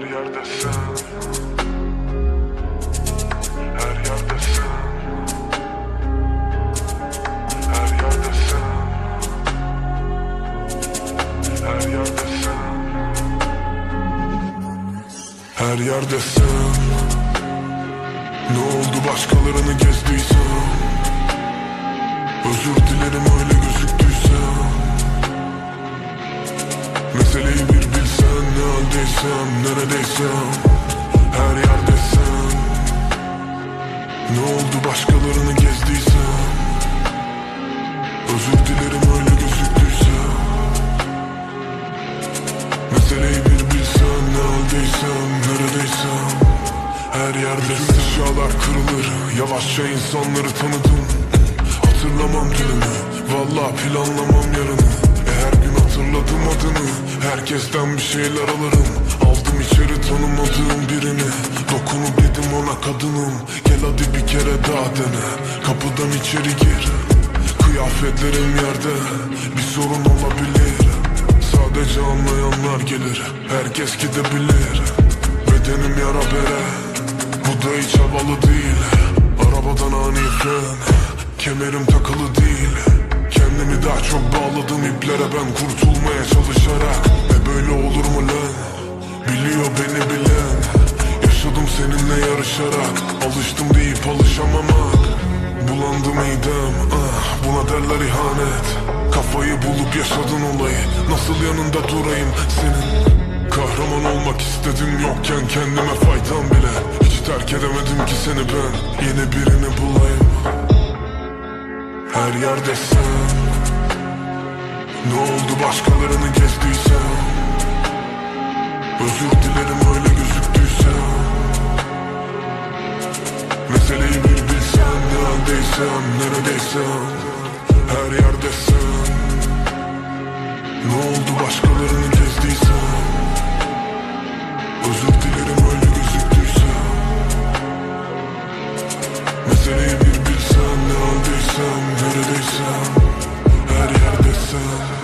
Her yerdesin Her yerdesin Her yerdesin Her yerdesin Her yerdesin Ne oldu başkalarını gezdiysem Özür dilerim öyle gözüktüysem haldeysem neredeysem Her yerdesin. Ne oldu? Başkalarını gezdiysem Özür dilerim öyle gözüktüysem Meseleyi bir bilsen ne haldeysem neredeysem Her yerdesin. Eşyalar kırılır Yavaşça insanları tanıdım. Hatırlamam dünümü Valla planlamam yarını. Her gün hatırladım adını Herkesten bir şeyler alırım tanımadığım birini Dokunup dedim ona kadınım. Gel hadi bir kere daha dene. Kapıdan içeri gir. Kıyafetlerim yerde. Bir sorun olabilir. Sadece anlayanlar gelir. Herkes gidebilir. Bedenim yara bere. Bu da hiç havalı değil. Arabadan ani fren. Kemerim takılı değil. Kendimi daha çok bağladım iplere. Ben kurtulmaya çalışarak E böyle yarışarak Alıştım deyip alışamamak Bulandı midem ah, Buna derler ihanet. Kafayı bulup yaşadın olayı Nasıl yanında durayım senin? Kahraman olmak istedim yokken kendime faydam bile. Hiç terk edemedim ki seni ben Yeni birini bulayım. Her yerdesin Ne oldu başkalarını gezdiysem Özür dilerim Neredesin, neredesin? Her yerdesin. Ne oldu? Başkalarını gezdiysen. Özür dilerim öyle gözüktüysem Meseleyi bir bilsen ne aldıysam Neredeysem her yerdesin.